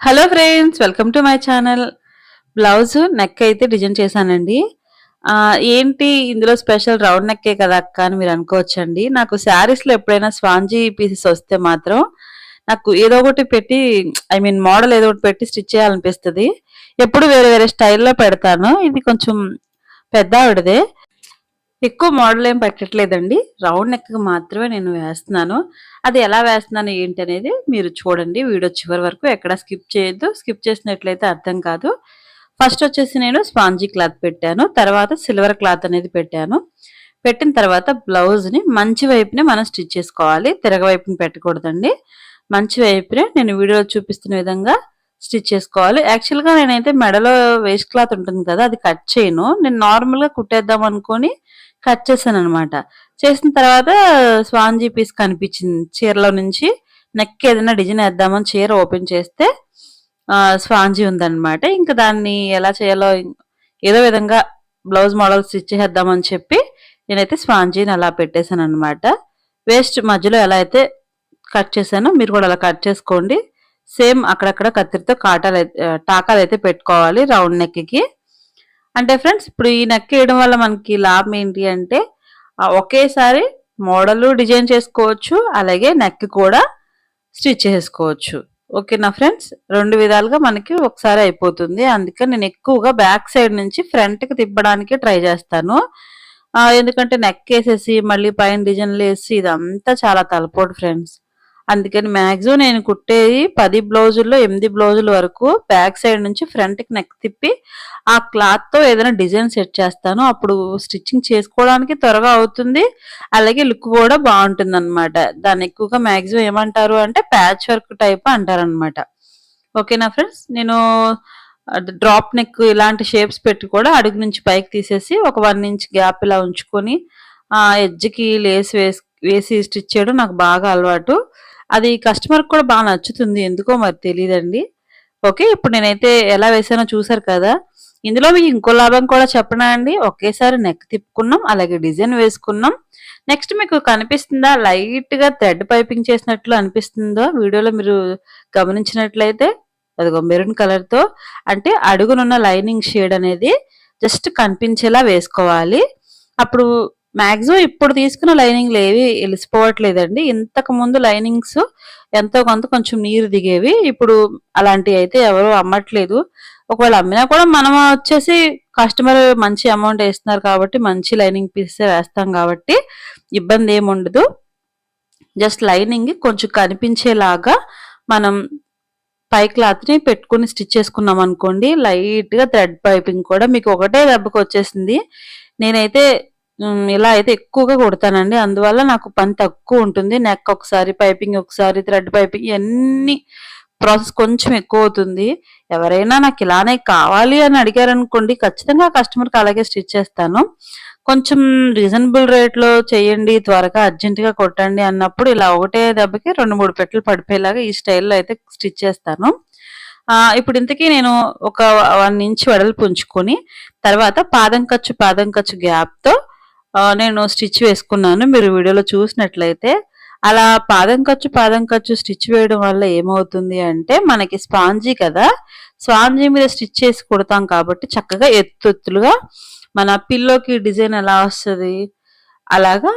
Hello friends welcome to my channel. Blouse neck అయితే design చేశానండి. ఏంటి ఇందులో స్పెషల్ రౌండ్ నెక్కే కదా అక్క అని మీరు అనుకోవచ్చండి. నాకు శారీస్లో ఎప్పుడైనా స్వాంజీ పీసెస్ వస్తే మాత్రం నాకు ఏదో ఒకటి పెట్టి ఐ మీన్ మోడల్ ఏదో ఒకటి పెట్టి స్టిచ్ చేయాలనిపిస్తుంది. ఎప్పుడు వేరే వేరే స్టైల్లో పెడతాను. ఇది కొంచెం పెద్ద ఆవిడదే. ఎక్కువ మోడల్ ఏం పెట్టట్లేదండి. రౌండ్ నెక్కి మాత్రమే నేను వేస్తున్నాను. అది ఎలా వేస్తున్నాను ఏంటి అనేది మీరు చూడండి. వీడియో చివరి వరకు ఎక్కడ స్కిప్ చేయొద్దు. స్కిప్ చేసినట్లయితే అర్థం కాదు. ఫస్ట్ వచ్చేసి నేను స్పాంజీ క్లాత్ పెట్టాను. తర్వాత సిల్వర్ క్లాత్ అనేది పెట్టాను. పెట్టిన తర్వాత బ్లౌజ్ని మంచి వైపునే మనం స్టిచ్ చేసుకోవాలి. తిరగ వైపుని పెట్టకూడదండి. మంచి వైపునే నేను వీడియోలో చూపిస్తున్న విధంగా స్టిచ్ చేసుకోవాలి. యాక్చువల్గా నేనైతే మెడలో వేస్ట్ క్లాత్ ఉంటుంది కదా అది కట్ చేయను. నేను నార్మల్గా కుట్టేద్దాం అనుకొని కట్ చేశాను అనమాట చేసిన తర్వాత స్వాంజీ పీస్ కనిపించింది చీరలో నుంచి. నెక్ ఏదైనా డిజైన్ వేద్దామని చీర ఓపెన్ చేస్తే స్వాంజీ ఉందన్నమాట. ఇంకా దాన్ని ఎలా చేయాలో ఏదో విధంగా బ్లౌజ్ మోడల్ స్టిచ్ చేద్దామని చెప్పి నేనైతే స్పాంజీని అలా పెట్టేశాను అనమాట వేస్ట్ మధ్యలో ఎలా అయితే కట్ చేశానో మీరు కూడా అలా కట్ చేసుకోండి. సేమ్ అక్కడక్కడ కత్తిరితో కాటాలు అయితే టాకాలు అయితే పెట్టుకోవాలి రౌండ్ నెక్కి అంటే ఫ్రెండ్స్ ఇప్పుడు ఈ నెక్ వేయడం వల్ల మనకి లాభం ఏంటి అంటే ఒకేసారి మోడల్ డిజైన్ చేసుకోవచ్చు అలాగే నెక్ కూడా స్టిచ్ చేసుకోవచ్చు. ఓకేనా ఫ్రెండ్స్ రెండు విధాలుగా మనకి ఒకసారి అయిపోతుంది. అందుకే నేను ఎక్కువగా బ్యాక్ సైడ్ నుంచి ఫ్రంట్కి తిప్పడానికి ట్రై చేస్తాను. ఎందుకంటే నెక్ వేసేసి మళ్ళీ పైన డిజైన్లు వేసి ఇదంతా చాలా తలపోటు ఫ్రెండ్స్ అందుకని మ్యాక్సిమం నేను కుట్టేది పది బ్లౌజుల్లో ఎనిమిది బ్లౌజుల వరకు బ్యాక్ సైడ్ నుంచి ఫ్రంట్కి నెక్ తిప్పి ఆ క్లాత్తో ఏదైనా డిజైన్ సెట్ చేస్తాను. అప్పుడు స్టిచ్చింగ్ చేసుకోవడానికి త్వరగా అవుతుంది. అలాగే లుక్ కూడా బాగుంటుంది అనమాట దాన్ని ఎక్కువగా మ్యాక్సిమం ఏమంటారు అంటే ప్యాచ్ వర్క్ టైప్ అంటారనమాట ఓకేనా ఫ్రెండ్స్? నేను డ్రాప్ నెక్ ఇలాంటి షేప్స్ పెట్టి కూడా అడుగు నుంచి పైకి తీసేసి ఒక వన్ ఇంచ్ గ్యాప్ ఇలా ఉంచుకొని ఆ ఎడ్జ్కి లేస్ వేసి వేసి స్టిచ్ చేయడం నాకు బాగా అలవాటు. అది కస్టమర్ కూడా బాగా నచ్చుతుంది. ఎందుకో మరి తెలియదండి ఓకే ఇప్పుడు నేనైతే ఎలా వేసానో చూసారు కదా. ఇందులో మీకు ఇంకో లాభం కూడా చెప్పనా అండి? ఒకేసారి నెక్ తిప్పుకున్నాం అలాగే డిజైన్ వేసుకున్నాం. నెక్స్ట్ మీకు కనిపిస్తుందా? లైట్గా థ్రెడ్ పైపింగ్ చేసినట్లు అనిపిస్తుందో? వీడియోలో మీరు గమనించినట్లయితే అదిగో మెరూన్ కలర్తో అంటే అడుగునున్న లైనింగ్ షేడ్ అనేది జస్ట్ కనిపించేలా వేసుకోవాలి. అప్పుడు మ్యాక్సిమం ఇప్పుడు తీసుకున్న లైనింగ్లు ఏవి వెలిసిపోవట్లేదండి ఇంతకు ముందు లైనింగ్స్ ఎంతో కొంత కొంచెం నీరు దిగేవి. ఇప్పుడు అలాంటివి అయితే ఎవరు అమ్మట్లేదు. ఒకవేళ అమ్మినా కూడా మనం వచ్చేసి కస్టమర్ మంచి అమౌంట్ వేస్తున్నారు కాబట్టి మంచి లైనింగ్ పీసెస్ వేస్తాం కాబట్టి ఇబ్బంది ఏమి ఉండదు. జస్ట్ లైనింగ్ కొంచెం కనిపించేలాగా మనం పై క్లాత్ని పెట్టుకుని స్టిచ్ చేసుకున్నాం అనుకోండి లైట్గా థ్రెడ్ పైపింగ్ కూడా మీకు ఒకటే దెబ్బకి వచ్చేసింది నేనైతే ఇలా అయితే ఎక్కువగా కుడతానండి. అందువల్ల నాకు పని తక్కువ ఉంటుంది. నెక్ ఒకసారి పైపింగ్ ఒకసారి థ్రెడ్ పైపింగ్ ఇవన్నీ ప్రాసెస్ కొంచెం ఎక్కువ అవుతుంది. ఎవరైనా నాకు ఇలానే కావాలి అని అడిగారనుకోండి ఖచ్చితంగా కస్టమర్కి అలాగే స్టిచ్ చేస్తాను. కొంచెం రీజనబుల్ రేట్లో చేయండి త్వరగా అర్జెంటుగా కొట్టండి అన్నప్పుడు ఇలా ఒకటే దెబ్బకి రెండు మూడు పెట్టెలు పడిపోయేలాగా ఈ స్టైల్లో అయితే స్టిచ్ చేస్తాను. ఇప్పుడు ఇంతకీ నేను ఒక వన్ ఇంచ్ వెడల్పు ఉంచుకొని తర్వాత పాదం ఖర్చు పాదం ఖర్చు గ్యాప్తో నేను స్టిచ్ వేసుకున్నాను. మీరు వీడియోలో చూసినట్లయితే అలా పాదం ఖర్చు పాదం ఖర్చు స్టిచ్ వేయడం వల్ల ఏమవుతుంది అంటే మనకి స్పాంజీ కదా స్పాంజీ మీద స్టిచ్ చేసి కుడతాం కాబట్టి చక్కగా ఎత్తెత్తులుగా మన పిల్లోకి డిజైన్ ఎలా వస్తుంది అలాగా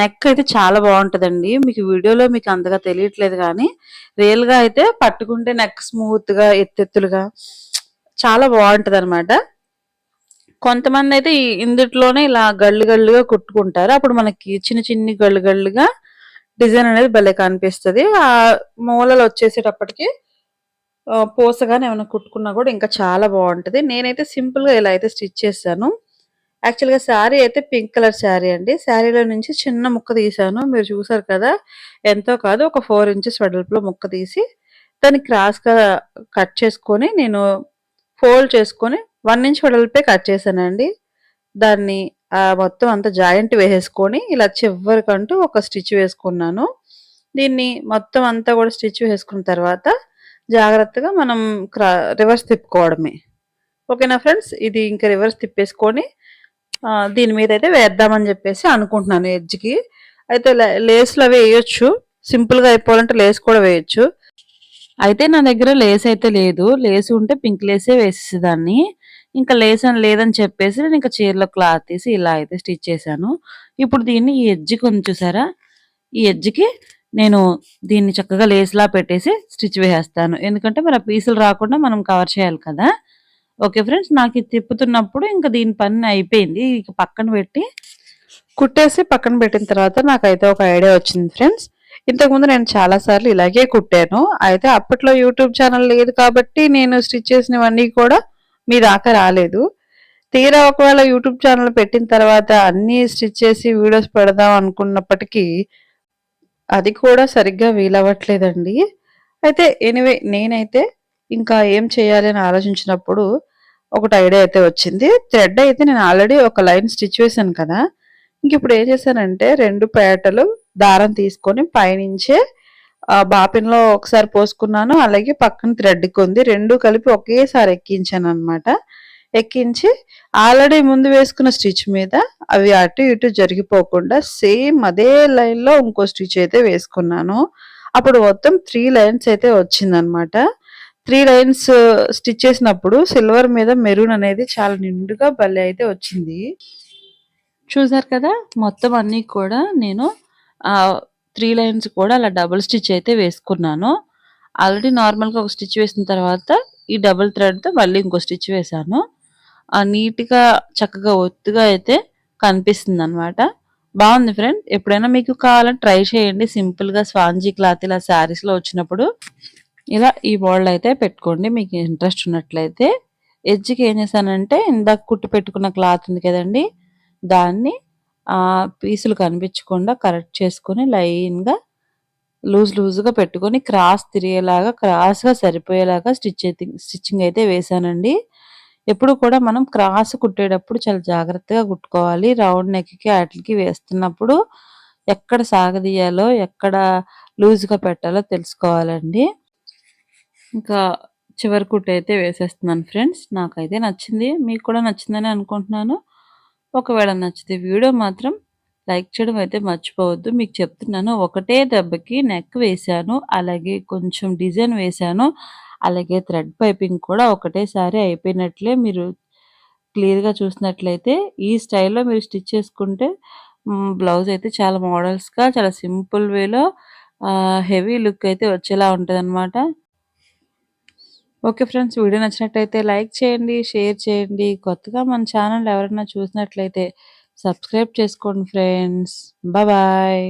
నెక్ అయితే చాలా బాగుంటుందండి. మీకు వీడియోలో మీకు అంతగా తెలియట్లేదు కానీ రియల్గా అయితే పట్టుకుంటే నెక్ స్మూత్గా ఎత్తెత్తులుగా చాలా బాగుంటుంది అనమాట కొంతమంది అయితే ఇందుట్లోనే ఇలా గళ్ళు గళ్ళుగా కుట్టుకుంటారు. అప్పుడు మనకి చిన్న చిన్ని గళ్ళు గళ్ళుగా డిజైన్ అనేది భలే కనిపిస్తుంది. ఆ మూలలు వచ్చేసేటప్పటికి పూసగానే ఏమైనా కుట్టుకున్నా కూడా ఇంకా చాలా బాగుంటది. నేనైతే సింపుల్గా ఇలా అయితే స్టిచ్ చేశాను. యాక్చువల్గా శారీ అయితే పింక్ కలర్ శారీ అండి. శారీలో నుంచి చిన్న ముక్క తీసాను మీరు చూసారు కదా ఎంతో కాదు ఒక ఫోర్ ఇంచెస్ వెడల్పులో ముక్క తీసి దాన్ని క్రాస్గా కట్ చేసుకొని నేను ఫోల్డ్ చేసుకొని వన్ ఇంచ్ వెడల్పే కట్ చేశానండి. దాన్ని మొత్తం అంతా జాయింట్ వేసేసుకొని ఇలా చివరికంటూ ఒక స్టిచ్ వేసుకున్నాను. దీన్ని మొత్తం అంతా కూడా స్టిచ్ వేసుకున్న తర్వాత జాగ్రత్తగా మనం రివర్స్ తిప్పుకోవడమే. ఓకేనా ఫ్రెండ్స్? ఇది ఇంకా రివర్స్ తిప్పేసుకొని దీని మీద అయితే వేద్దామని చెప్పేసి అనుకుంటున్నాను ఎడ్జ్కి. అయితే లే- లేస్లు అవి వేయొచ్చు. సింపుల్గా అయిపోవాలంటే లేస్ కూడా వేయొచ్చు. అయితే నా దగ్గర లేస్ అయితే లేదు. లేస్ ఉంటే పింక్ లేసే వేసేసేదాన్ని. ఇంకా లేస్ అని లేదని చెప్పేసి నేను ఇంకా చీరలో క్లాత్ తీసి ఇలా అయితే స్టిచ్ చేశాను. ఇప్పుడు దీన్ని ఈ ఎడ్జ్‌కి ఉంది చూసారా? ఈ ఎడ్జ్‌కి నేను దీన్ని చక్కగా లేస్‌లా పెట్టేసి స్టిచ్ వేసేస్తాను. ఎందుకంటే మరి పీసులు రాకుండా మనం కవర్ చేయాలి కదా! Okay friends. నాకు ఇది తిప్పుతున్నప్పుడు ఇంకా దీని పని అయిపోయింది. ఇక పక్కన పెట్టి కుట్టేసి పక్కన పెట్టిన తర్వాత నాకైతే ఒక ఐడియా వచ్చింది ఫ్రెండ్స్. ఇంతకుముందు నేను చాలా సార్లు ఇలాగే కుట్టాను. అయితే అప్పట్లో యూట్యూబ్ ఛానల్ లేదు కాబట్టి నేను స్టిచ్ చేసినవన్నీ కూడా మీ దాకా రాలేదు. తీరా ఒకవేళ యూట్యూబ్ ఛానల్ పెట్టిన తర్వాత అన్నీ స్టిచ్ చేసి వీడియోస్ పెడదాం అనుకున్నప్పటికీ అది కూడా సరిగ్గా వీలవ్వట్లేదండి. అయితే ఎనివే నేనైతే ఇంకా ఏం చేయాలి అని ఆలోచించినప్పుడు ఒకటి ఐడియా అయితే వచ్చింది. థ్రెడ్ అయితే నేను ఆల్రెడీ ఒక లైన్ స్టిచ్ వేశాను కదా! ఇంక ఇప్పుడు ఏం చేశానంటే రెండు పేటలు దారం తీసుకొని పైనుంచే బాపిన్‌లో ఒకసారి పోసుకున్నాను. అలాగే పక్కన థ్రెడ్‌కి ఉంది. రెండు కలిపి ఒకేసారి ఎక్కించాను అనమాట ఎక్కించి ఆల్రెడీ ముందు వేసుకున్న స్టిచ్ మీద అవి అటు ఇటు జరిగిపోకుండా సేమ్ అదే లైన్‌లో ఇంకో స్టిచ్ అయితే వేసుకున్నాను. అప్పుడు మొత్తం త్రీ లైన్స్ అయితే వచ్చిందనమాట. త్రీ లైన్స్ స్టిచ్ చేసినప్పుడు సిల్వర్ మీద మెరూన్ అనేది చాలా నిండుగా భలే అయితే వచ్చింది. చూసారు కదా! మొత్తం అన్నీ కూడా నేను త్రీ లైన్స్ కూడా అలా డబుల్ స్టిచ్ అయితే వేసుకున్నాను. ఆల్రెడీ నార్మల్‌గా ఒక స్టిచ్ వేసిన తర్వాత ఈ డబుల్ థ్రెడ్‌తో మళ్ళీ ఇంకో స్టిచ్ వేశాను. నీట్‌గా చక్కగా ఒత్తుగా అయితే కనిపిస్తుంది అనమాట బాగుంది ఫ్రెండ్. ఎప్పుడైనా మీకు కావాలంటే ట్రై చేయండి. సింపుల్‌గా స్వాంజీ క్లాత్ ఇలా శారీస్‌లో వచ్చినప్పుడు ఇలా ఈ మోడల్ అయితే పెట్టుకోండి. మీకు ఇంట్రెస్ట్ ఉన్నట్లయితే. ఎడ్జ్‌కి ఏం చేశానంటే ఇందాక కుట్టి పెట్టుకున్న క్లాత్ ఉంది కదండీ! దాన్ని పీసులు కనిపించకుండా కరెక్ట్ చేసుకొని లైన్‌గా లూజ్ లూజ్‌గా పెట్టుకొని క్రాస్ తిరిగేలాగా క్రాస్‌గా సరిపోయేలాగా స్టిచ్ అయితే స్టిచ్చింగ్ అయితే వేసానండి ఎప్పుడు కూడా మనం క్రాస్ కుట్టేటప్పుడు చాలా జాగ్రత్తగా కుట్టుకోవాలి. రౌండ్ నెక్‌కి వాటికి వేస్తున్నప్పుడు ఎక్కడ సాగదీయాలో, ఎక్కడ లూజ్‌గా పెట్టాలో తెలుసుకోవాలండి. ఇంకా చివరి కుట్టు అయితే వేసేస్తున్నాను ఫ్రెండ్స్. నాకైతే నచ్చింది. మీకు కూడా నచ్చిందని అనుకుంటున్నాను. ఒకవేళ నచ్చితే వీడియో మాత్రం లైక్ చేయడం అయితే మర్చిపోవద్దు. మీకు చెప్తున్నాను ఒకటే దెబ్బకి నెక్ వేశాను. అలాగే కొంచెం డిజైన్ వేశాను. అలాగే థ్రెడ్ పైపింగ్ కూడా ఒకటేసారి అయిపోయినట్లే మీరు క్లియర్‌గా చూసినట్లయితే ఈ స్టైల్‌లో మీరు స్టిచ్ చేసుకుంటే బ్లౌజ్ అయితే చాలా మోడల్స్‌గా చాలా సింపుల్ వేలో హెవీ లుక్ అయితే వచ్చేలా ఉంటదనమాట. Okay friends. వీడియో నచ్చినట్లయితే లైక్ చేయండి, షేర్ చేయండి. కొత్తగా మన ఛానల్ ఎవరైనా చూసినట్లయితే సబ్స్క్రైబ్ చేసుకోండి ఫ్రెండ్స్. బాయ్.